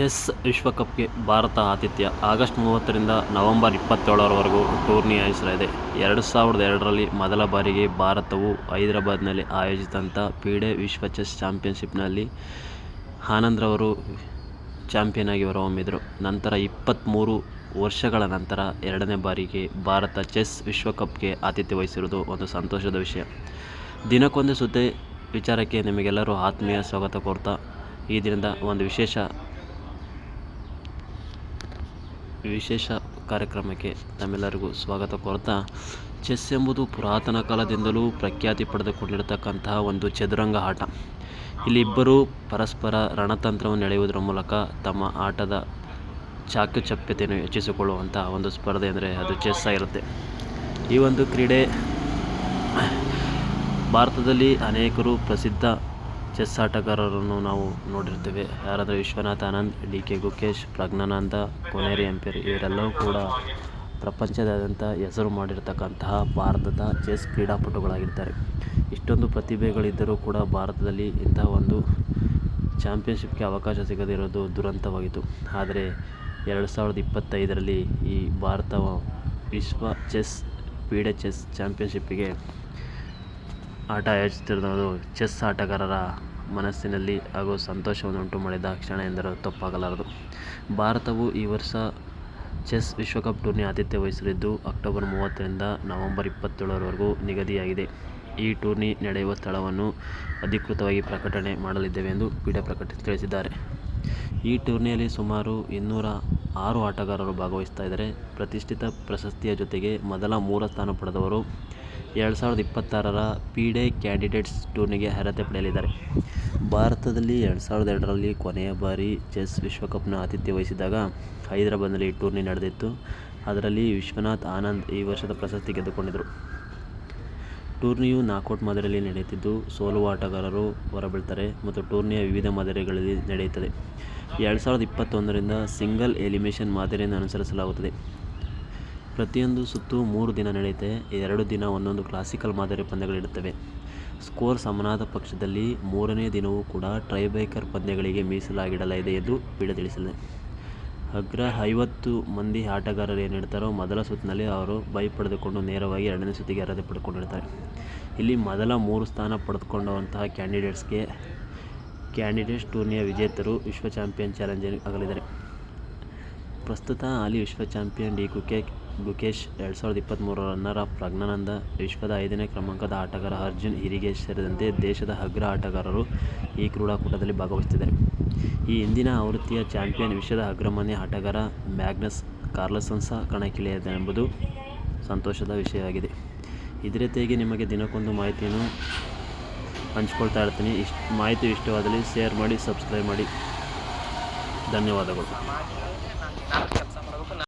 Chess ವಿಶ್ವಕಪ್ಗೆ Bharat ಆತಿಥ್ಯ. August ಮೂವತ್ತರಿಂದ November ಇಪ್ಪತ್ತೇಳರವರೆಗೂ tourney ಆಯೋಜಿಸಲಾಗಿದೆ. ಎರಡು ಸಾವಿರದ ಎರಡರಲ್ಲಿ ಮೊದಲ ಬಾರಿಗೆ ಭಾರತವು ಹೈದರಾಬಾದ್ನಲ್ಲಿ ಆಯೋಜಿತಂಥ ಪೀಡೆ ವಿಶ್ವ ಚೆಸ್ ಚಾಂಪಿಯನ್ಶಿಪ್ನಲ್ಲಿ ಆನಂದ್ರವರು ಚಾಂಪಿಯನ್ ಆಗಿ ಹೊರಹೊಮ್ಮಿದರು. ನಂತರ ಇಪ್ಪತ್ತ್ಮೂರು ವರ್ಷಗಳ ನಂತರ ಎರಡನೇ ಬಾರಿಗೆ ಭಾರತ ಚೆಸ್ ವಿಶ್ವಕಪ್ಗೆ ಆತಿಥ್ಯ ವಹಿಸಿರುವುದು ಒಂದು ಸಂತೋಷದ ವಿಷಯ. ದಿನಕ್ಕೊಂದು ಸುದ್ದಿ, ವಿಚಾರಕ್ಕೆ ನಿಮಗೆಲ್ಲರೂ ಆತ್ಮೀಯ ಸ್ವಾಗತ ಕೋರ್ತಾ. ಈ ದಿನದ ಒಂದು ವಿಶೇಷ ವಿಶೇಷ ಕಾರ್ಯಕ್ರಮಕ್ಕೆ ತಮ್ಮೆಲ್ಲರಿಗೂ ಸ್ವಾಗತ ಕೋರ್ತಾ. ಚೆಸ್ ಎಂಬುದು ಪುರಾತನ ಕಾಲದಿಂದಲೂ ಪ್ರಖ್ಯಾತಿ ಪಡೆದುಕೊಂಡಿರತಕ್ಕಂತಹ ಒಂದು ಚದುರಂಗ ಆಟ. ಇಲ್ಲಿ ಇಬ್ಬರು ಪರಸ್ಪರ ರಣತಂತ್ರವನ್ನು ಎಳೆಯುವುದರ ಮೂಲಕ ತಮ್ಮ ಆಟದ ಚಾಕುಚಪ್ಯತೆಯನ್ನು ಹೆಚ್ಚಿಸಿಕೊಳ್ಳುವಂಥ ಒಂದು ಸ್ಪರ್ಧೆ ಅಂದರೆ ಅದು ಚೆಸ್ ಆಗಿರುತ್ತೆ. ಈ ಒಂದು ಕ್ರೀಡೆ ಭಾರತದಲ್ಲಿ ಅನೇಕರು ಪ್ರಸಿದ್ಧ ಚೆಸ್ ಆಟಗಾರರನ್ನು ನಾವು ನೋಡಿರ್ತೇವೆ. ಯಾರಾದರೆ Vishwanath Anand D K Gukesh, Praggnanandhaa, Koneru ampere ಇವರೆಲ್ಲರೂ ಕೂಡ ಪ್ರಪಂಚದಾದ್ಯಂತ ಹೆಸರು ಮಾಡಿರ್ತಕ್ಕಂತಹ ಭಾರತದ ಚೆಸ್ ಕ್ರೀಡಾಪಟುಗಳಾಗಿರ್ತಾರೆ ಇಷ್ಟೊಂದು ಪ್ರತಿಭೆಗಳಿದ್ದರೂ ಕೂಡ ಭಾರತದಲ್ಲಿ ಇಂತಹ ಒಂದು ಚಾಂಪಿಯನ್ಶಿಪ್ಗೆ ಅವಕಾಶ ಸಿಗದಿರೋದು ದುರಂತವಾಗಿತ್ತು. ಆದರೆ ಎರಡು ಸಾವಿರದ ಇಪ್ಪತ್ತೈದರಲ್ಲಿ ಈ ಭಾರತ ವಿಶ್ವ ಚೆಸ್ ಪೀಡೆ ಚೆಸ್ ಚಾಂಪಿಯನ್ಶಿಪ್ಪಿಗೆ ಆಟ ಆಯೋಜಿಸುತ್ತಿರುವುದು ಚೆಸ್ ಆಟಗಾರರ ಮನಸ್ಸಿನಲ್ಲಿ ಹಾಗೂ ಸಂತೋಷವನ್ನು ಉಂಟು ಮಾಡಿದ ಕ್ಷಣ ಎಂದರೆ ತಪ್ಪಾಗಲಾರದು. ಭಾರತವು ಈ ವರ್ಷ ಚೆಸ್ ವಿಶ್ವಕಪ್ ಟೂರ್ನಿ ಆತಿಥ್ಯ ವಹಿಸಲಿದ್ದು, ಅಕ್ಟೋಬರ್ ಮೂವತ್ತರಿಂದ ನವೆಂಬರ್ ಇಪ್ಪತ್ತೇಳರವರೆಗೂ ನಿಗದಿಯಾಗಿದೆ. ಈ ಟೂರ್ನಿ ನಡೆಯುವ ಸ್ಥಳವನ್ನು ಅಧಿಕೃತವಾಗಿ ಪ್ರಕಟಣೆ ಮಾಡಲಿದ್ದೇವೆ ಎಂದು ಕ್ರೀಡಾ ಪ್ರಕಟ ತಿಳಿಸಿದ್ದಾರೆ. ಈ ಟೂರ್ನಿಯಲ್ಲಿ ಸುಮಾರು ಇನ್ನೂರ ಆರು ಆಟಗಾರರು ಭಾಗವಹಿಸ್ತಾ ಇದ್ದಾರೆ, ಪ್ರತಿಷ್ಠಿತ ಪ್ರಶಸ್ತಿಯ ಜೊತೆಗೆ ಮೊದಲ ಮೂರ ಸ್ಥಾನ ಪಡೆದವರು ಎರಡು ಸಾವಿರದ ಇಪ್ಪತ್ತಾರರ ಪೀಡೆ ಕ್ಯಾಂಡಿಡೇಟ್ಸ್ ಟೂರ್ನಿಗೆ ಅರ್ಹತೆ ಪಡೆಯಲಿದ್ದಾರೆ. ಭಾರತದಲ್ಲಿ ಎರಡು ಸಾವಿರದ ಎರಡರಲ್ಲಿ ಕೊನೆಯ ಬಾರಿ ಚೆಸ್ ವಿಶ್ವಕಪ್ನ ಆತಿಥ್ಯ ವಹಿಸಿದಾಗ ಹೈದರಾಬಾದ್ನಲ್ಲಿ ಈ ಟೂರ್ನಿ ನಡೆದಿತ್ತು. ಅದರಲ್ಲಿ ವಿಶ್ವನಾಥ್ ಆನಂದ್ ಈ ವರ್ಷದ ಪ್ರಶಸ್ತಿ ಗೆದ್ದುಕೊಂಡಿದ್ದರು. ಟೂರ್ನಿಯು ನಾಕೌಟ್ ಮಾದರಿಯಲ್ಲಿ ನಡೆಯುತ್ತಿದ್ದು, ಸೋಲುವ ಆಟಗಾರರು ಹೊರಬೀಳ್ತಾರೆ ಮತ್ತು ಟೂರ್ನಿಯ ವಿವಿಧ ಮಾದರಿಗಳಲ್ಲಿ ನಡೆಯುತ್ತದೆ. ಎರಡು ಸಾವಿರದ ಇಪ್ಪತ್ತೊಂದರಿಂದ ಸಿಂಗಲ್ ಎಲಿಮಿನೇಷನ್ ಮಾದರಿಯನ್ನು ಅನುಸರಿಸಲಾಗುತ್ತದೆ. ಪ್ರತಿಯೊಂದು ಸುತ್ತು ಮೂರು ದಿನ ನಡೆಯುತ್ತೆ. ಎರಡು ದಿನ ಒಂದೊಂದು ಕ್ಲಾಸಿಕಲ್ ಮಾದರಿ ಪಂದ್ಯಗಳಿರುತ್ತವೆ ಸ್ಕೋರ್ ಸಮನಾದ ಪಕ್ಷದಲ್ಲಿ ಮೂರನೇ ದಿನವೂ ಕೂಡ ಟ್ರೈಬ್ರೇಕರ್ ಪಂದ್ಯಗಳಿಗೆ ಮೀಸಲಾಗಿಡಲಾಗಿದೆ ಎಂದು ಪೀಡ ತಿಳಿಸಿದೆ ಅಗ್ರ ಐವತ್ತು ಮಂದಿ ಆಟಗಾರರು ಏನಿರ್ತಾರೋ ಮೊದಲ ಸುತ್ತಿನಲ್ಲಿ ಅವರು ಬೈ ಪಡೆದುಕೊಂಡು ನೇರವಾಗಿ ಎರಡನೇ ಸುತ್ತಿಗೆ ಅರ್ಹತೆ ಪಡ್ಕೊಂಡಿರ್ತಾರೆ. ಇಲ್ಲಿ ಮೊದಲ ಮೂರು ಸ್ಥಾನ ಪಡೆದುಕೊಂಡಂತಹ ಕ್ಯಾಂಡಿಡೇಟ್ಸ್ಗೆ ಕ್ಯಾಂಡಿಡೇಟ್ಸ್ ಟೂರ್ನಿಯ ವಿಜೇತರು ವಿಶ್ವ ಚಾಂಪಿಯನ್ ಚಾಲೆಂಜ್ ಆಗಲಿದ್ದಾರೆ. ಪ್ರಸ್ತುತ ಹಾಲಿ ವಿಶ್ವ ಚಾಂಪಿಯನ್ ಡಿ ಕುಕೆ ಗುಕೇಶ್ ಎರಡು ಸಾವಿರದ ಇಪ್ಪತ್ತ್ಮೂರರ ರನ್ನರ್ ಅಪ್ ಪ್ರಜ್ಞಾನಂದ ವಿಶ್ವದ ಐದನೇ ಕ್ರಮಾಂಕದ ಆಟಗಾರ ಅರ್ಜುನ್ ಹಿರಿಗೇಶ್ ಸೇರಿದಂತೆ ದೇಶದ ಅಗ್ರ ಆಟಗಾರರು ಈ ಕ್ರೀಡಾಕೂಟದಲ್ಲಿ ಭಾಗವಹಿಸುತ್ತಿದ್ದಾರೆ. ಈ ಹಿಂದಿನ ಆವೃತ್ತಿಯ ಚಾಂಪಿಯನ್ ವಿಶ್ವದ ಅಗ್ರಮಾನ್ಯ ಆಟಗಾರ ಮ್ಯಾಗ್ನಸ್ ಕಾರ್ಲಸನ್ ಸಹ ಕಣಕ್ಕಿಳಿಯದೆಂಬುದು ಸಂತೋಷದ ವಿಷಯವಾಗಿದೆ. ಇದೇ ರೀತಿಯಾಗಿ ನಿಮಗೆ ದಿನಕ್ಕೊಂದು ಮಾಹಿತಿಯನ್ನು ಹಂಚ್ಕೊಳ್ತಾ ಇರ್ತೀನಿ. ಇಷ್ಟು ಮಾಹಿತಿ ಇಷ್ಟವಾದಲ್ಲಿ ಶೇರ್ ಮಾಡಿ ಸಬ್ಸ್ಕ್ರೈಬ್ ಮಾಡಿ. ಧನ್ಯವಾದಗಳು.